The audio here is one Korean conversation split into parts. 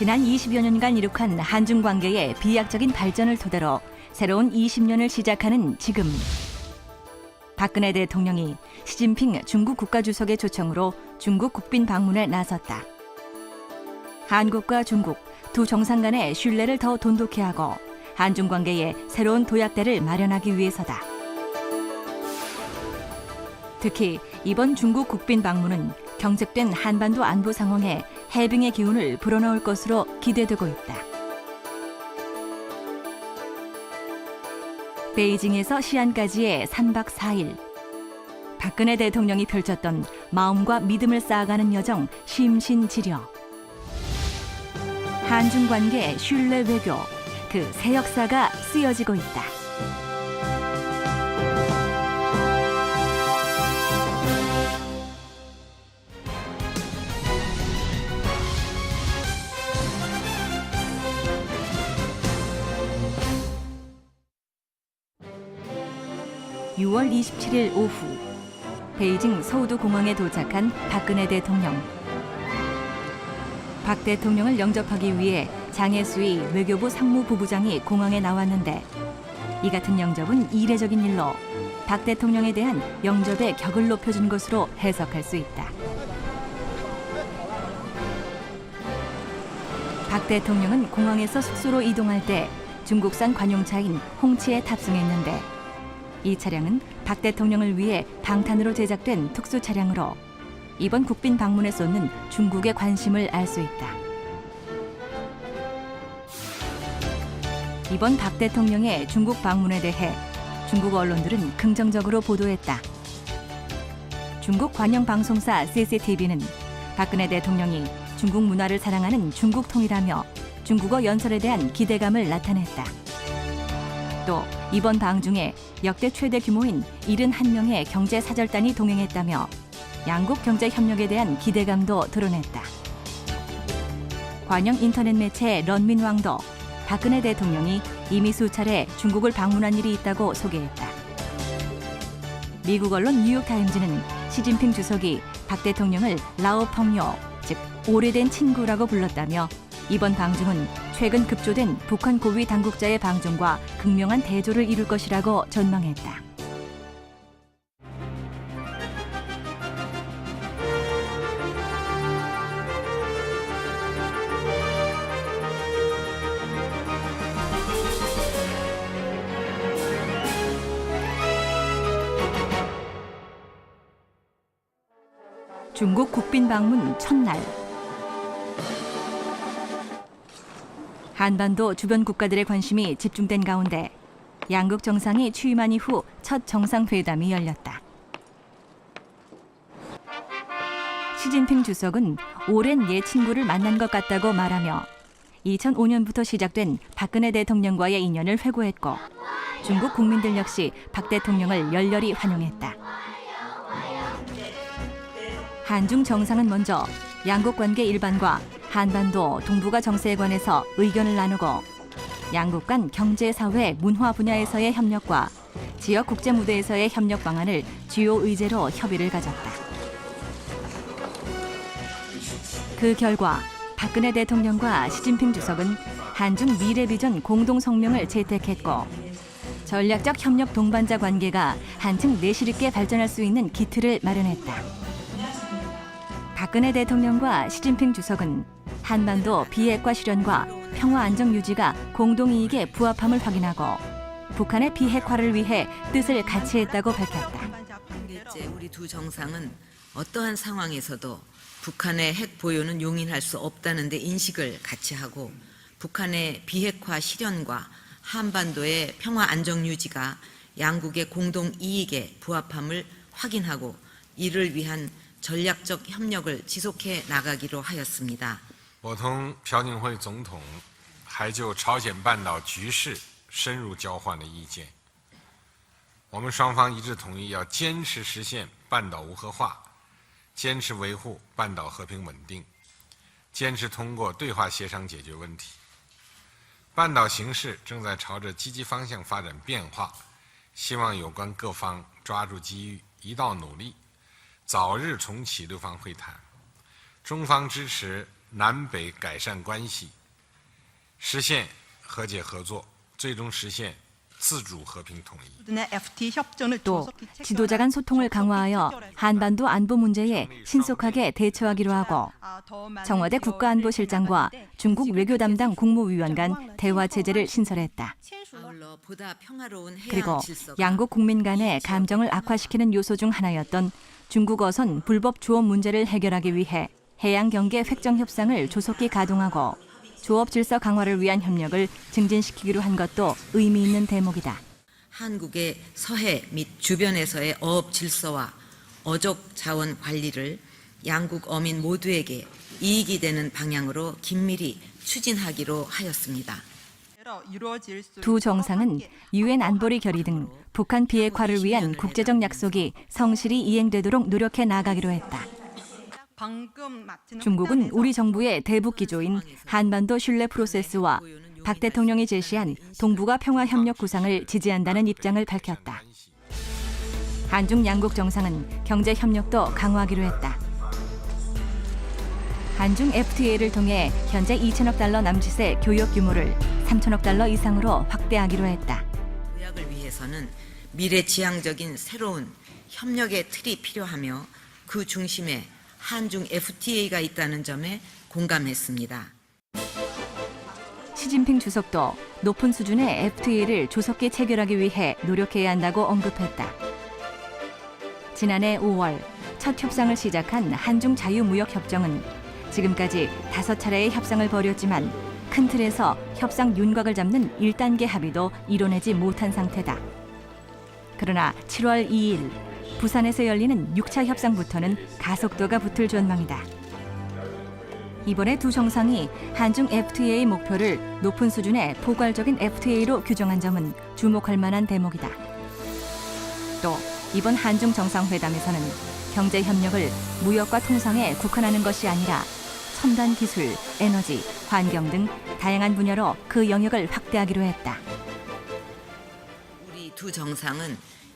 지난 20여 년간 이룩한 한중 관계의 비약적인 발전을 토대로 새로운 20년을 시작하는 지금 박근혜 대통령이 시진핑 중국 국가주석의 초청으로 중국 국빈 방문에 나섰다. 한국과 중국 두 정상 간의 신뢰를 더 돈독히 하고 한중 관계의 새로운 도약대를 마련하기 위해서다. 특히 이번 중국 국빈 방문은 경색된 한반도 안보 상황에 해빙의 기운을 불어넣을 것으로 기대되고 있다. 베이징에서 시안까지의 3박 4일. 박근혜 대통령이 펼쳤던 마음과 믿음을 쌓아가는 여정 심신지려. 한중 관계 신뢰 외교 그 새 역사가 쓰여지고 있다. 27일) 오후 베이징 서우두 공항에 도착한 박근혜 대통령. 박 대통령을 영접하기 위해 장혜수희 외교부 상무부부장이 공항에 나왔는데 이 같은 영접은 이례적인 일로 박 대통령에 대한 영접의 격을 높여준 것으로 해석할 수 있다. 박 대통령은 공항에서 숙소로 이동할 때 중국산 관용차인 홍치에 탑승했는데 이 차량은 박 대통령을 위해 방탄으로 제작된 특수 차량으로 이번 국빈 방문에 쏟는 중국의 관심을 알 수 있다. 이번 박 대통령의 중국 방문에 대해 중국 언론들은 긍정적으로 보도했다. 중국 관영 방송사 CCTV는 박근혜 대통령이 중국 문화를 사랑하는 중국 통이라며 중국어 연설에 대한 기대감을 나타냈다. 또 이번 방 중에 역대 최대 규모인 71명의 경제 사절단이 동행했다며 양국 경제 협력에 대한 기대감도 드러냈다. 관영 인터넷 매체 런민왕도 박근혜 대통령이 이미 수차례 중국을 방문한 일이 있다고 소개했다. 미국 언론 뉴욕타임즈는 시진핑 주석이 박 대통령을 라오 펑요, 즉 오래된 친구라고 불렀다며 이번 방중은 최근 급조된 북한 고위 당국자의 방중과 극명한 대조를 이룰 것이라고 전망했다. 중국 국빈 방문 첫날 한반도 주변 국가들의 관심이 집중된 가운데 양국 정상이 취임한 이후 첫 정상회담이 열렸다. 시진핑 주석은 오랜 옛 친구를 만난 것 같다고 말하며 2005년부터 시작된 박근혜 대통령과의 인연을 회고했고 중국 국민들 역시 박 대통령을 열렬히 환영했다. 한중 정상은 먼저 양국 관계 일반과 한반도 동북아 정세에 관해서 의견을 나누고 양국 간 경제, 사회, 문화 분야에서의 협력과 지역 국제 무대에서의 협력 방안을 주요 의제로 협의를 가졌다. 그 결과 박근혜 대통령과 시진핑 주석은 한중 미래 비전 공동 성명을 채택했고 전략적 협력 동반자 관계가 한층 내실 있게 발전할 수 있는 기틀을 마련했다. 박근혜 대통령과 시진핑 주석은 한반도 비핵화 실현과 평화 안정 유지가 공동 이익에 부합함을 확인하고 북한의 비핵화를 위해 뜻을 같이 했다고 밝혔다. 한개째 우리 두 정상은 어떠한 상황에서도 북한의 핵 보유는 용인할 수 없다는 데 인식을 같이 하고 북한의 비핵화 실현과 한반도의 평화 안정 유지가 양국의 공동 이익에 부합함을 확인하고 이를 위한 전략적 협력을 지속해 나가기로 하였습니다. 我同朴槿惠总统还就朝鲜半岛局势深入交换了意见。我们双方一致同意要坚持实现半岛无核化，坚持维护半岛和平稳定，坚持通过对话协商解决问题。半岛形势正在朝着积极方向发展变化，希望有关各方抓住机遇，一道努力，早日重启六方会谈。中方支持 南北改善关系，实现和解合作，最终实现自主和平统一。 네, FT 협정을 또 조속히 체결하는 지도자 간 소통을 강화하여 한반도 안보 문제에 신속하게 대처하기로 하고 아, 더 많은 청와대 지원을 국가안보실장과 나가는데 중국 외교 담당 국무위원 간 대화 체제를 신설했다. 아울러 보다 평화로운 해양 그리고 질서가 양국 국민 간의 감정을 악화시키는 요소 중 하나였던 중국 어선 불법 조업 문제를 해결하기 위해 해양 경계 획정 협상을 조속히 가동하고 조업 질서 강화를 위한 협력을 증진시키기로 한 것도 의미 있는 대목이다. 한국의 서해 및 주변에서의 어업 질서와 어족 자원 관리를 양국 어민 모두에게 이익이 되는 방향으로 긴밀히 추진하기로 하였습니다. 두 정상은 유엔 안보리 결의 등 북한 비핵화를 위한 국제적 약속이 성실히 이행되도록 노력해 나가기로 했다. 중국은 우리 정부의 대북 기조인 한반도 신뢰 프로세스와 박 대통령이 제시한 동북아 평화 협력 구상을 지지한다는 입장을 밝혔다. 한중 양국 정상은 경제 협력도 강화하기로 했다. 한중 FTA를 통해 현재 2천억 달러 남짓의 교역 규모를 3천억 달러 이상으로 확대하기로 했다. 도약을 위해서는 미래 지향적인 새로운 협력의 틀이 필요하며 그 중심에 한중 FTA가 있다는 점에 공감했습니다. 시진핑 주석도 높은 수준의 FTA를 조속히 체결하기 위해 노력해야 한다고 언급했다. 지난해 5월 첫 협상을 시작한 한중 자유무역협정은 지금까지 다섯 차례의 협상을 벌였지만 큰 틀에서 협상 윤곽을 잡는 1단계 합의도 이뤄내지 못한 상태다. 그러나 7월 2일 부산에서 열리는 6차 협상부터는 가속도가 붙을 전망이다. 이번에 두 정상이 한중 FTA의 목표를 높은 수준의 포괄적인 FTA로 규정한 점은 주목할 만한 대목이다. 또 이번 한중 정상회담에서는 경제 협력을 무역과 통상에 국한하는 것이 아니라 첨단 기술, 에너지, 환경 등 다양한 분야로 그 영역을 확대하기로 했다. 우리 두 정상은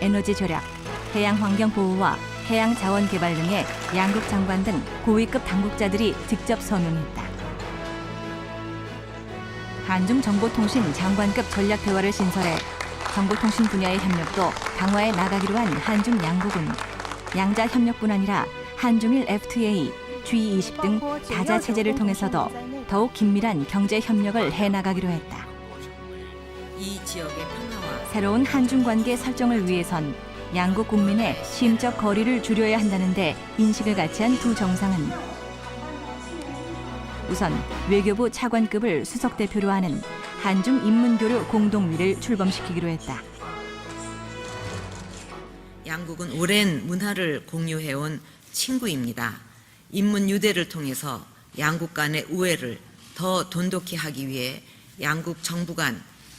에너지 절약, 해양 환경 보호와 해양 자원 개발 등의 양국 장관 등 고위급 당국자들이 직접 서명했다. 한중 정보통신 장관급 전략 대화를 신설해 정보통신 분야의 협력도 강화해 나가기로 한 한중 양국은 양자 협력뿐 아니라 한중일 FTA, G20 등 다자 체제를 통해서도 더욱 긴밀한 경제 협력을 해 나가기로 했다. 이 지역의 평화와 새로운 한중 관계 설정을 위해선 양국 국민의 심적 거리를 줄여야 한다는데 인식을 같이 한 두 정상은 우선 외교부 차관급을 수석 대표로 하는 한중 인문교류 공동위를 출범시키기로 했다. 양국은 오랜 문화를 공유해온 친구입니다. 인문 유대를 통해서 양국 간의 우애를 더 돈독히 하기 위해 양국 정부 간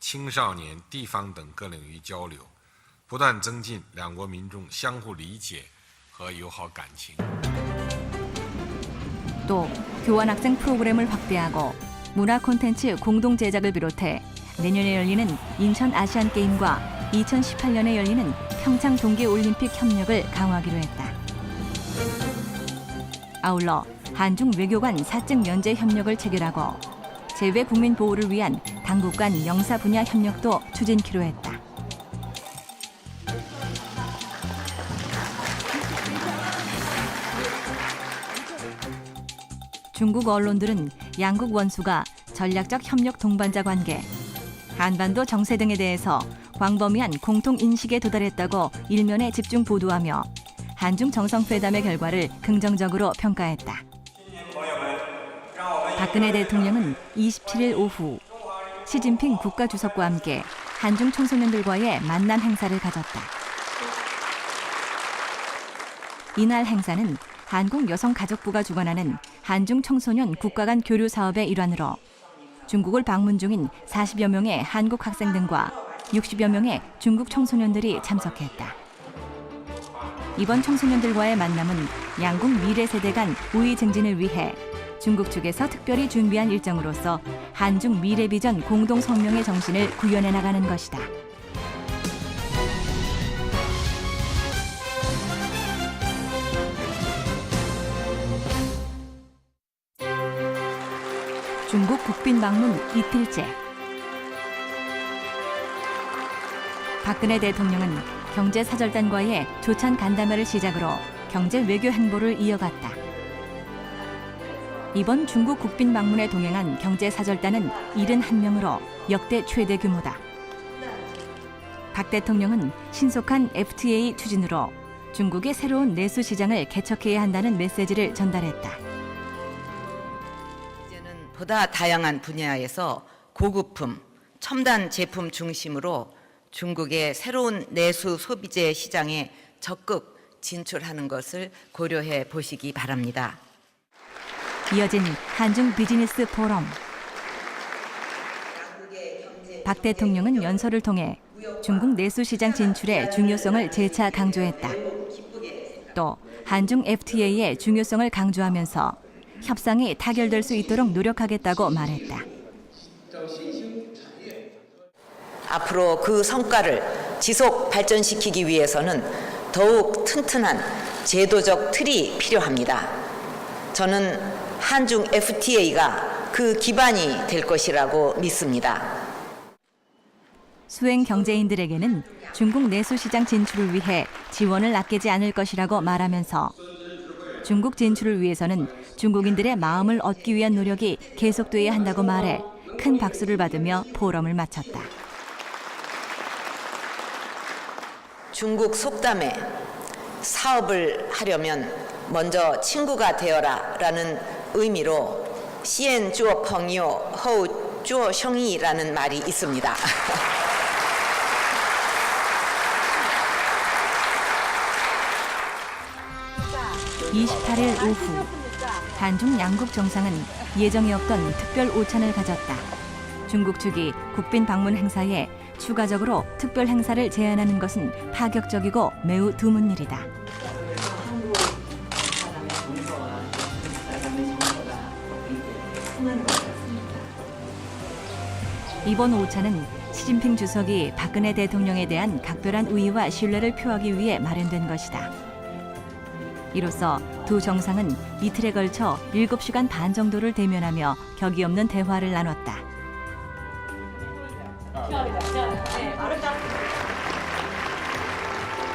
青少年、地方等各领域交流，不断增进两国民众相互理解和友好感情。 또 교환 학생 프로그램을 확대하고 문화 콘텐츠 공동 제작을 비롯해 내년에 열리는 인천 아시안 게임과 2018년에 열리는 평창 동계 올림픽 협력을 강화하기로 했다. 아울러 한중 외교관 사적 면제 협력을 체결하고 재외 국민 보호를 위한 당국 간 영사 분야 협력도 추진키로 했다. 중국 언론들은 양국 원수가 전략적 협력 동반자 관계, 한반도 정세 등에 대해서 광범위한 공통 인식에 도달했다고 일면에 집중 보도하며 한중 정상회담의 결과를 긍정적으로 평가했다. 박근혜 대통령은 27일 오후 시진핑 국가주석과 함께 한중 청소년들과의 만남 행사를 가졌다. 이날 행사는 한국여성가족부가 주관하는 한중 청소년 국가 간 교류 사업의 일환으로 중국을 방문 중인 40여 명의 한국 학생 등과 60여 명의 중국 청소년들이 참석했다. 이번 청소년들과의 만남은 양국 미래 세대 간 우위 증진을 위해 중국 측에서 특별히 준비한 일정으로서 한중 미래 비전 공동 성명의 정신을 구현해 나가는 것이다. 중국 국빈 방문 이틀째. 박근혜 대통령은 경제 사절단과의 조찬 간담회를 시작으로 경제 외교 행보를 이어갔다. 이번 중국 국빈 방문에 동행한 경제 사절단은 71명으로 역대 최대 규모다. 박 대통령은 신속한 FTA 추진으로 중국의 새로운 내수 시장을 개척해야 한다는 메시지를 전달했다. 이제는 보다 다양한 분야에서 고급품, 첨단 제품 중심으로 중국의 새로운 내수 소비재 시장에 적극 진출하는 것을 고려해 보시기 바랍니다. 이어진 한중 비즈니스 포럼. 박 대통령은 연설을 통해 중국 내수 시장 진출의 중요성을 재차 강조했다. 또 한중 FTA의 중요성을 강조하면서 협상이 타결될 수 있도록 노력하겠다고 말했다. 앞으로 그 성과를 지속 발전시키기 위해서는 더욱 튼튼한 제도적 틀이 필요합니다. 저는 한중 FTA가 그 기반이 될 것이라고 믿습니다. 수행 경제인들에게는 중국 내수 시장 진출을 위해 지원을 아끼지 않을 것이라고 말하면서 중국 진출을 위해서는 중국인들의 마음을 얻기 위한 노력이 계속돼야 한다고 말해 큰 박수를 받으며 포럼을 마쳤다. 중국 속담에 사업을 하려면 먼저 친구가 되어라 라는 의미로 시엔 주어 펑요 허우 주어 형이라는 말이 있습니다. 28일 오후 한중 양국 정상은 예정에 없던 특별 오찬을 가졌다. 중국 측이 국빈 방문 행사에 추가적으로 특별 행사를 제안하는 것은 파격적이고 매우 드문 일이다. 이번 오찬은 시진핑 주석이 박근혜 대통령에 대한 각별한 우위와 신뢰를 표하기 위해 마련된 것이다. 이로써 두 정상은 이틀에 걸쳐 7시간 반 정도를 대면하며 격이 없는 대화를 나눴다.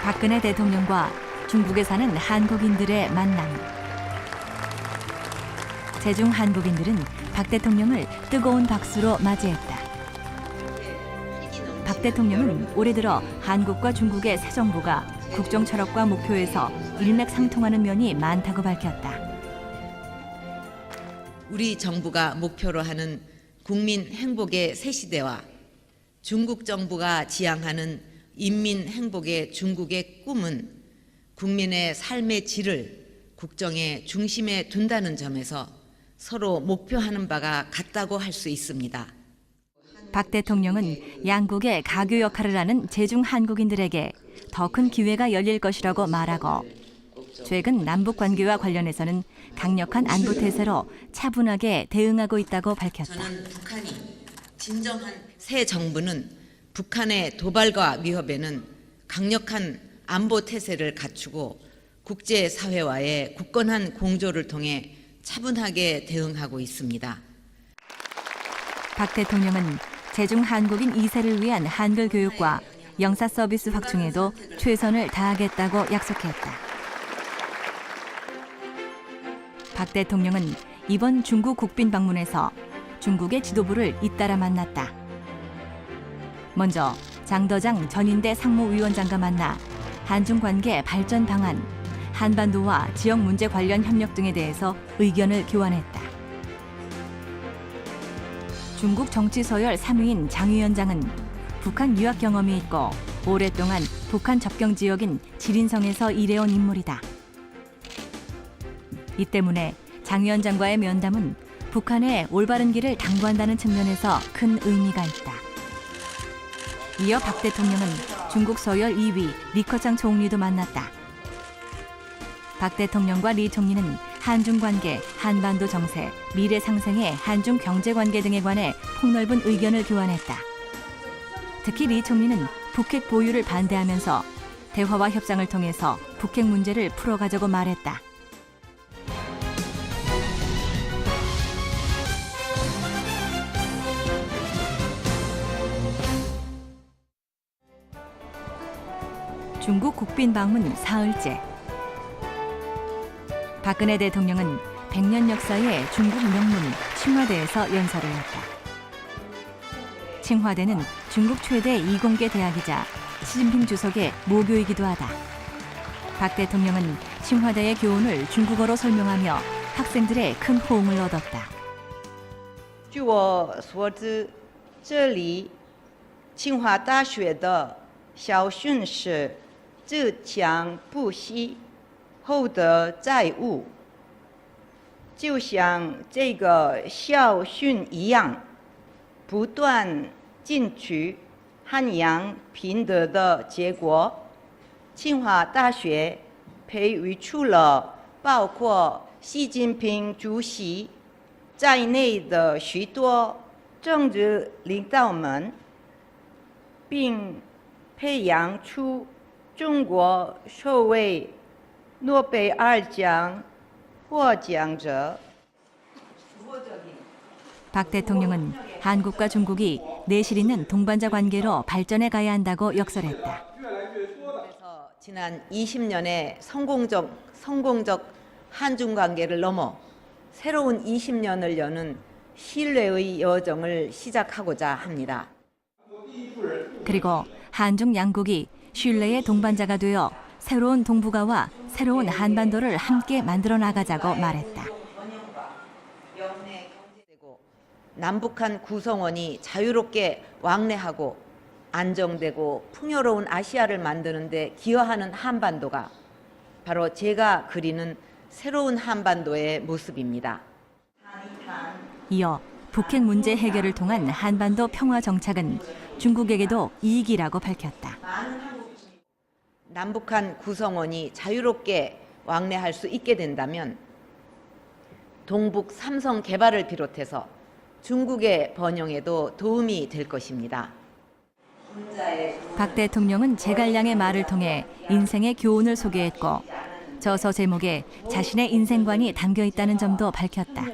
박근혜 대통령과 중국에 사는 한국인들의 만남. 제중 한국인들은 박 대통령을 뜨거운 박수로 맞이했다. 박 대통령은 올해 들어 한국과 중국의 새 정부가 국정 철학과 목표에서 일맥상통하는 면이 많다고 밝혔다. 우리 정부가 목표로 하는 국민 행복의 새 시대와 중국 정부가 지향하는 인민 행복의 중국의 꿈은 국민의 삶의 질을 국정의 중심에 둔다는 점에서 서로 목표하는 바가 같다고 할 수 있습니다. 박 대통령은 양국의 가교 역할을 하는 제중 한국인들에게 더 큰 기회가 열릴 것이라고 말하고 최근 남북 관계와 관련해서는 강력한 안보 태세로 차분하게 대응하고 있다고 밝혔다. 저는 북한이 진정한 새 정부는 북한의 도발과 위협에는 강력한 안보 태세를 갖추고 국제 사회와의 굳건한 공조를 통해 차분하게 대응하고 있습니다. 박 대통령은 제중 한국인 2세를 위한 한글 교육과 영사 서비스 확충에도 최선을 다하겠다고 약속했다. 박 대통령은 이번 중국 국빈 방문에서 중국의 지도부를 잇따라 만났다. 먼저 장더장 전인대 상무위원장과 만나 한중 관계 발전 방안, 한반도와 지역 문제 관련 협력 등에 대해서 의견을 교환했다. 중국 정치 서열 3위인 장 위원장은 북한 유학 경험이 있고 오랫동안 북한 접경 지역인 지린성에서 일해온 인물이다. 이 때문에 장 위원장과의 면담은 북한의 올바른 길을 당부한다는 측면에서 큰 의미가 있다. 이어 박 대통령은 중국 서열 2위 리커창 총리도 만났다. 박 대통령과 리 총리는 한중 관계, 한반도 정세, 미래 상생의 한중 경제 관계 등에 관해 폭넓은 의견을 교환했다. 특히 리 총리는 북핵 보유를 반대하면서 대화와 협상을 통해서 북핵 문제를 풀어가자고 말했다. 중국 국빈 방문 사흘째. 박근혜 대통령은 100년 역사의 중국 명문 칭화대에서 연설을 했다. 칭화대는 중국 최대 이공계 대학이자 시진핑 주석의 모교이기도 하다. 박 대통령은 칭화대의 교훈을 중국어로 설명하며 학생들의 큰 호응을 얻었다. 据我所知，这里清华大学的校训是“自强不息， 厚德载物”，就像这个校训一样，不断进取、汉阳平德的结果。清华大学培育出了包括习近平主席在内的许多政治领导们，并培养出中国首位 诺贝尔奖获奖者。 박 대통령은 한국과 중국이 내실 있는 동반자 관계로 발전해 가야 한다고 역설했다. 그래서 지난 20년의 성공적 성공적 한중 관계를 넘어 새로운 20년을 여는 신뢰의 여정을 시작하고자 합니다. 그리고 한중 양국이 신뢰의 동반자가 되어 새로운 동북아와 새로운 한반도를 함께 만들어 나가자고 말했다. 남북한 구성원이 자유롭게 왕래하고 안정되고 풍요로운 아시아를 만드는 데 기여하는 한반도가 바로 제가 그리는 새로운 한반도의 모습입니다. 이어 북핵 문제 해결을 통한 한반도 평화 정착은 중국에게도 이익이라고 밝혔다. 남북한 구성원이 자유롭게 왕래할 수 있게 된다면 동북 삼성 개발을 비롯해서 중국의 번영에도 도움이 될 것입니다. 박 대통령은 제갈량의 말을 통해 인생의 교훈을 소개했고 저서 제목에 자신의 인생관이 담겨 있다는 점도 밝혔다.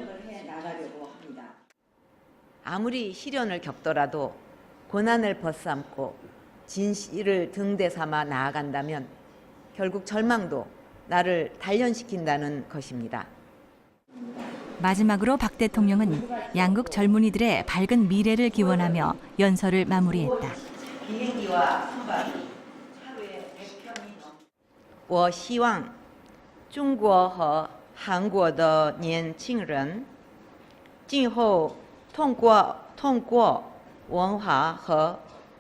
아무리 시련을 겪더라도 고난을 벗삼고 진실을 등대 삼아 나아간다면 결국 절망도 나를 단련시킨다는 것입니다. 마지막으로 박 대통령은 양국 젊은이들의 밝은 미래를 기원하며 연설을 마무리했다. 我希望中国和韩国的年轻人今后通过通过文化和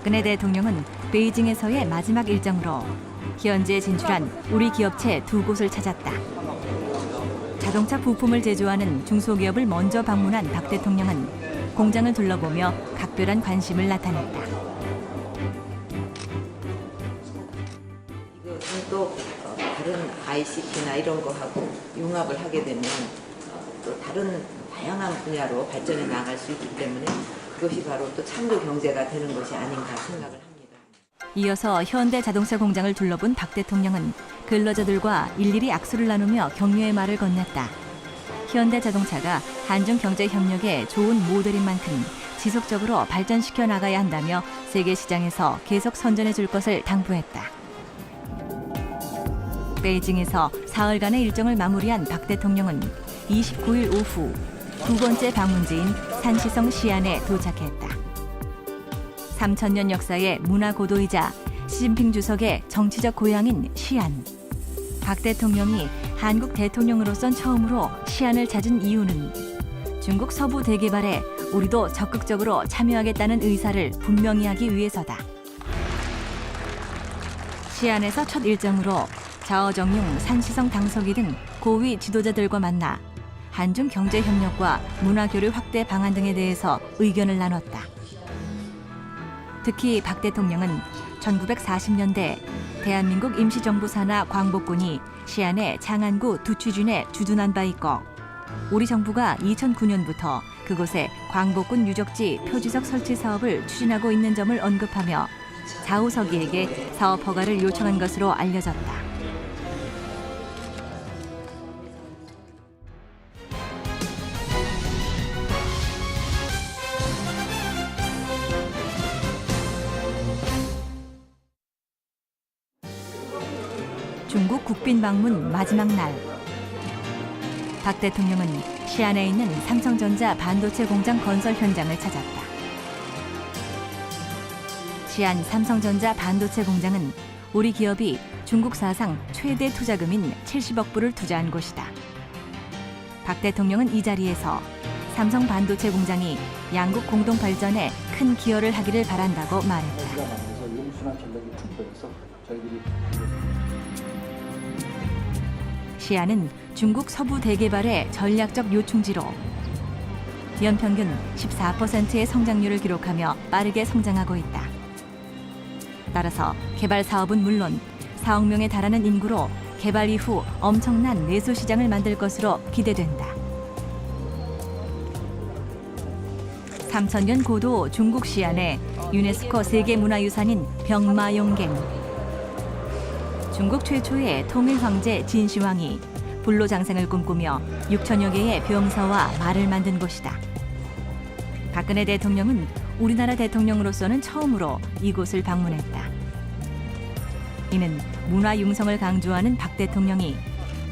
박근혜 대통령은 베이징에서의 마지막 일정으로 현지에 진출한 우리 기업체 두 곳을 찾았다. 자동차 부품을 제조하는 중소기업을 먼저 방문한 박 대통령은 공장을 둘러보며 각별한 관심을 나타냈다. 또 어, 다른 ICT나 이런 거하고 융합을 하게 되면 어, 또 다른 다양한 분야로 발전해 나갈 수 있기 때문에 그것이 바로 또 창조 경제가 되는 것이 아닌가 생각을 합니다. 이어서 현대 자동차 공장을 둘러본 박 대통령은 근로자들과 일일이 악수를 나누며 격려의 말을 건넸다. 현대 자동차가 한중 경제 협력의 좋은 모델인 만큼 지속적으로 발전시켜 나가야 한다며 세계 시장에서 계속 선전해 줄 것을 당부했다. 베이징에서 사흘간의 일정을 마무리한 박 대통령은 29일 오후 두 번째 방문지인 산시성 시안에 도착했다. 3천년 역사의 문화 고도이자 시진핑 주석의 정치적 고향인 시안. 박 대통령이 한국 대통령으로선 처음으로 시안을 찾은 이유는 중국 서부 대개발에 우리도 적극적으로 참여하겠다는 의사를 분명히 하기 위해서다. 시안에서 첫 일정으로 자어정용, 산시성 당서기 등 고위 지도자들과 만나 한중 경제 협력과 문화 교류 확대 방안 등에 대해서 의견을 나눴다. 특히 박 대통령은 1940년대 대한민국 임시정부 산하 광복군이 시안의 장안구 두취준에 주둔한 바 있고 우리 정부가 2009년부터 그곳에 광복군 유적지 표지석 설치 사업을 추진하고 있는 점을 언급하며 자우서기에게 사업 허가를 요청한 것으로 알려졌다. 국 국빈 방문 마지막 날. 박 대통령은 시안에 있는 삼성전자 반도체 공장 건설 현장을 찾았다. 시안 삼성전자 반도체 공장은 우리 기업이 중국 사상 최대 투자금인 70억 불을 투자한 곳이다. 박 대통령은 이 자리에서 삼성 반도체 공장이 양국 공동 발전에 큰 기여를 하기를 바란다고 말했다. 시안은 중국 서부 대개발의 전략적 요충지로 연평균 14%의 성장률을 기록하며 빠르게 성장하고 있다. 따라서 개발 사업은 물론 4억 명에 달하는 인구로 개발 이후 엄청난 내수 시장을 만들 것으로 기대된다. 3천년 고도 중국 시안에 유네스코 세계문화유산인 병마용갱 중국 최초의 통일 황제 진시황이 불로 장생을 꿈꾸며 6천여 개의 병서와 말을 만든 곳이다. 박근혜 대통령은 우리나라 대통령으로서는 처음으로 이곳을 방문했다. 이는 문화 융성을 강조하는 박 대통령이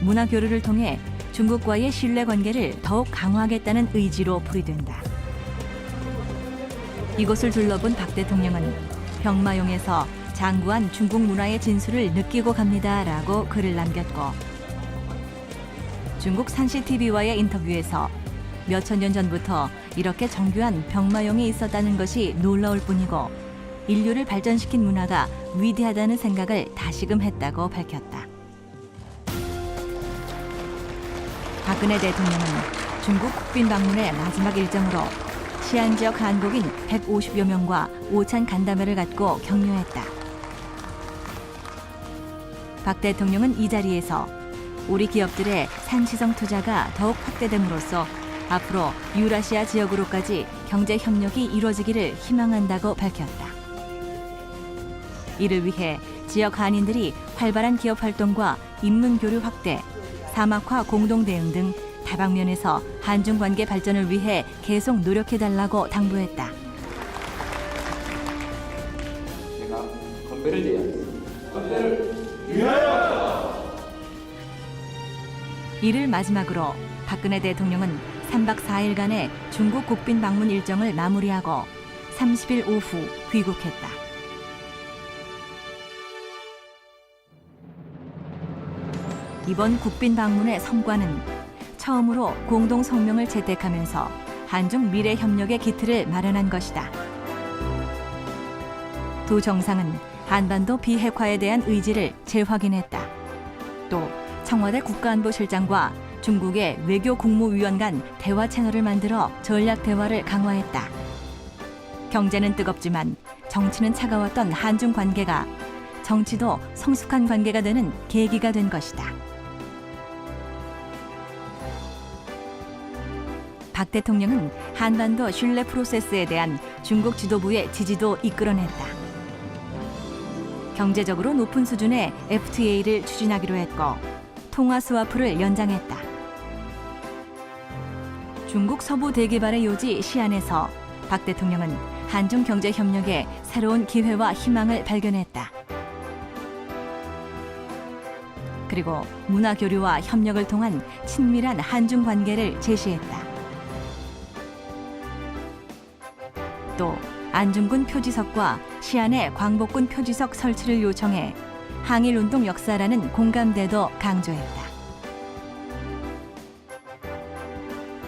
문화 교류를 통해 중국과의 신뢰 관계를 더욱 강화하겠다는 의지로 풀이된다. 이곳을 둘러본 박 대통령은 병마용에서 장구한 중국 문화의 진수를 느끼고 갑니다라고 글을 남겼고 중국 산시 TV와의 인터뷰에서 몇천 년 전부터 이렇게 정교한 병마용이 있었다는 것이 놀라울 뿐이고 인류를 발전시킨 문화가 위대하다는 생각을 다시금 했다고 밝혔다. 박근혜 대통령은 중국 국빈 방문의 마지막 일정으로 시안 지역 한국인 150여 명과 오찬 간담회를 갖고 격려했다. 박 대통령은 이 자리에서 우리 기업들의 산시성 투자가 더욱 확대됨으로써 앞으로 유라시아 지역으로까지 경제 협력이 이루어지기를 희망한다고 밝혔다. 이를 위해 지역 한인들이 활발한 기업 활동과 인문 교류 확대, 사막화 공동 대응 등 다방면에서 한중 관계 발전을 위해 계속 노력해 달라고 당부했다. 제가 건배를 제의하겠 습니다. 이를 마지막으로 박근혜 대통령은 3박 4일간의 중국 국빈 방문 일정을 마무리하고 30일 오후 귀국했다. 이번 국빈 방문의 성과는 처음으로 공동 성명을 채택하면서 한중 미래 협력의 기틀을 마련한 것이다. 두 정상은 한반도 비핵화에 대한 의지를 재확인했다. 또 청와대 국가안보실장과 중국의 외교 국무위원 간 대화 채널을 만들어 전략 대화를 강화했다. 경제는 뜨겁지만 정치는 차가웠던 한중 관계가 정치도 성숙한 관계가 되는 계기가 된 것이다. 박 대통령은 한반도 신뢰 프로세스에 대한 중국 지도부의 지지도 이끌어냈다. 경제적으로 높은 수준의 FTA를 추진하기로 했고 통화 스와프를 연장했다. 중국 서부 대개발의 요지 시안에서 박 대통령은 한중 경제 협력의 새로운 기회와 희망을 발견했다. 그리고 문화 교류와 협력을 통한 친밀한 한중 관계를 제시했다. 또 안중근 표지석과 시안의 광복군 표지석 설치를 요청해 항일 운동 역사라는 공감대도 강조했다.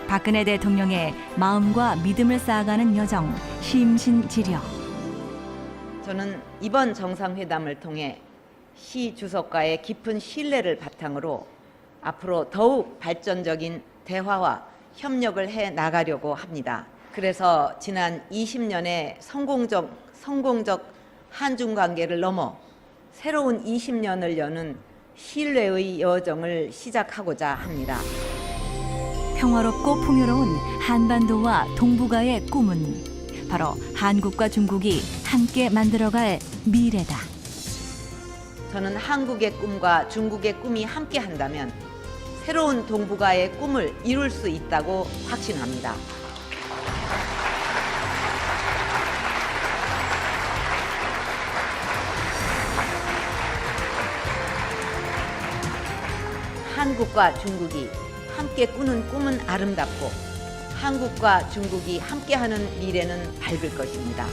박근혜 대통령의 마음과 믿음을 쌓아가는 여정 심신지려. 저는 이번 정상회담을 통해 시 주석과의 깊은 신뢰를 바탕으로 앞으로 더욱 발전적인 대화와 협력을 해 나가려고 합니다. 그래서 지난 20년의 성공적 성공적 한중 관계를 넘어 새로운 20년을 여는 신뢰의 여정을 시작하고자 합니다. 평화롭고 풍요로운 한반도와 동북아의 꿈은 바로 한국과 중국이 함께 만들어갈 미래다. 저는 한국의 꿈과 중국의 꿈이 함께 한다면 새로운 동북아의 꿈을 이룰 수 있다고 확신합니다. 한국과 중국이 함께 꾸는 꿈은 아름답고 한국과 중국이 함께하는 미래는 밝을 것입니다.